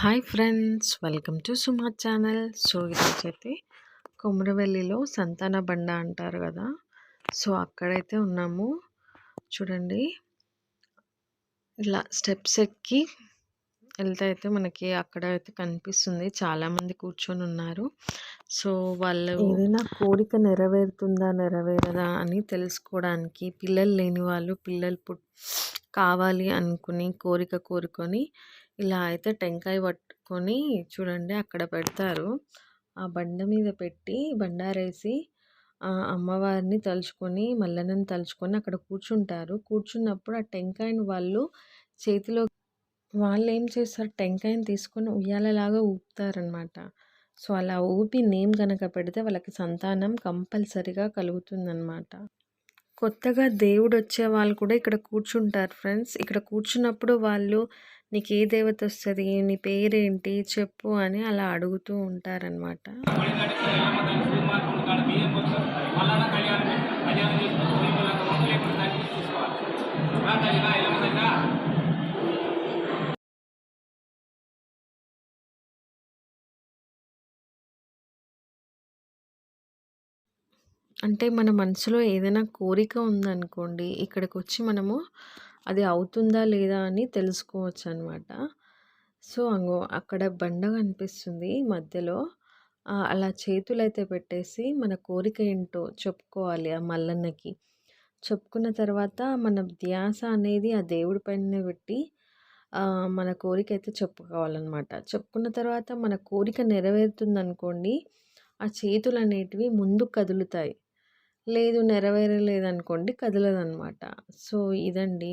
Hi friends welcome to Suma channel. So ఈరోజు అయితే కొమరవెల్లిలో సంతాన బండ అంటారు కదా. సో అక్కడైతే ఉన్నాము. చూడండి. ఇలా స్టెప్స్ ఎక్కి వెళ్తే అయితే మనకి అక్కడ అయితే కనిపిస్తుంది. చాలామంది కూర్చొని ఉన్నారు. సో వాళ్ళు ఏదైనా కోరిక నెరవేరుతుందా నెరవేరదా అని తెలుసుకోవడానికి పిల్లలు లేని వాళ్ళు పిల్లలు పుట్ కావాలి అనుకుని కోరిక కోరుకొని ఇలా అయితే టెంకాయ పట్టుకొని చూడండి అక్కడ పెడతారు. ఆ బండ మీద పెట్టి బండారేసి అమ్మవారిని తలుచుకొని మల్లన్నని తలుచుకొని అక్కడ కూర్చుంటారు. కూర్చున్నప్పుడు ఆ టెంకాయని వాళ్ళు చేతిలో వాళ్ళు ఏం చేస్తారు? టెంకాయని తీసుకొని ఉయ్యాలలాగా ఊపుతారనమాట సో అలా ఊపి నేమ్ కనుక పెడితే వాళ్ళకి సంతానం కంపల్సరిగా కలుగుతుందన్నమాట. కొత్తగా దేవుడు వచ్చే వాళ్ళు కూడా ఇక్కడ కూర్చుంటారు ఫ్రెండ్స్. ఇక్కడ కూర్చున్నప్పుడు వాళ్ళు నీకు ఏ దేవత వస్తుంది నీ పేరేంటి చెప్పు అని అలా అడుగుతూ ఉంటారనమాట అంటే మన మనసులో ఏదైనా కోరిక ఉందనుకోండి ఇక్కడికి వచ్చి మనము అది అవుతుందా లేదా అని తెలుసుకోవచ్చు అనమాట సో అంగో అక్కడ బండ కనిపిస్తుంది మధ్యలో. అలా చేతులైతే పెట్టేసి మన కోరిక ఏంటో చెప్పుకోవాలి ఆ మల్లన్నకి. చెప్పుకున్న తర్వాత మన ధ్యాస అనేది ఆ దేవుడి పైన పెట్టి మన కోరిక అయితే చెప్పుకోవాలన్నమాట చెప్పుకున్న తర్వాత మన కోరిక నెరవేరుతుంది అనుకోండి ఆ చేతులు అనేటివి ముందు కదులుతాయి. లేదు నెరవేరలేదనుకోండి కదలదనమాట. సో ఇదండి.